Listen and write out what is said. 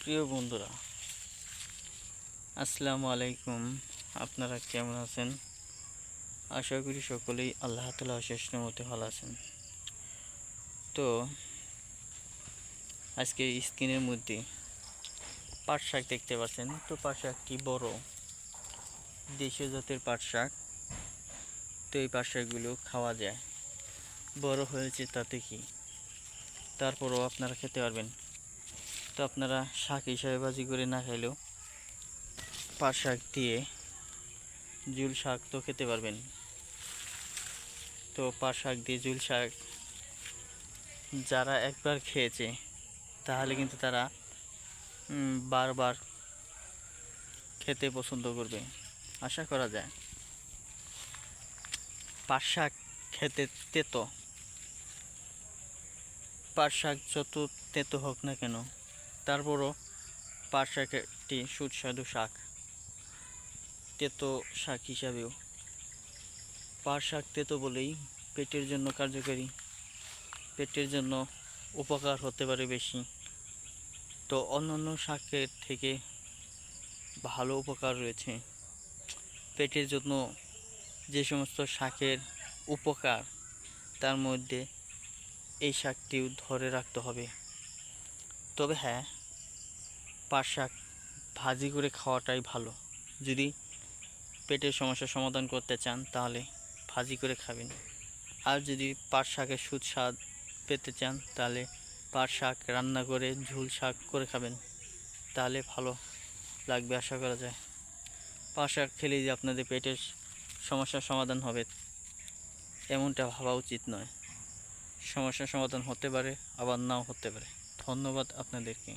প্রিয় বন্ধুরা, আসসালামু আলাইকুম। আপনারা কেমন আছেন? আশা করি সকলেই আল্লাহ তালা অশেষ মতে ভালো আছেন। তো, আজকে স্ক্রিনের মধ্যে পাট শাক দেখতে পাচ্ছেন। তো পাট শাকটি বড়? দেশীয় জাতের পাট শাক। তো এই পাট শাকগুলো খাওয়া যায়। বড় হয়েছে তাতে কি? তারপরও আপনারা খেতে পারবেন। তো আপনারা শাক হিসাবে ভাজি করে না খাইলেও পাট শাক দিয়ে জুল শাক তো খেতে পারবেন। তো পাট শাক দিয়ে জুল শাক যারা একবার খেয়েছে, তাহলে কিন্তু তারা বারবার খেতে পছন্দ করবে। আশা করা যায়। পাট শাক খেতে তেতো। পাট শাক যত তেতো হোক না কেন তারপরও পাট শাক একটি সুস্বাদু শাক, তেতো শাক হিসাবেও। পাট শাক তেতো বলেই পেটের জন্য কার্যকরী, পেটের জন্য উপকার হতে পারে বেশি। তো অন্যান্য শাকের থেকে ভালো উপকার রয়েছে। পেটের জন্য যে সমস্ত শাকের উপকার, তার মধ্যে এই শাকটিও ধরে রাখতে হবে। তবে হ্যাঁ পাট শাক ভাজি করে খাওয়াটাই ভালো। যদি পেটের সমস্যার সমাধান করতে চান, তাহলে ভাজি করে খাবেন। আর যদি পাট শাকের সুস্বাদ পেতে চান, তাহলে পাট শাক রান্না করে ঝুল শাক করে খাবেন। তাহলে ভালো লাগবে আশা করা যায়। পাট শাক খেলেই যে আপনাদের পেটের সমস্যার সমাধান হবে, এমনটা ভাবা উচিত নয়। সমস্যার সমাধান হতে পারে, আবার নাও হতে পারে। ধন্যবাদ আপনাদেরকে।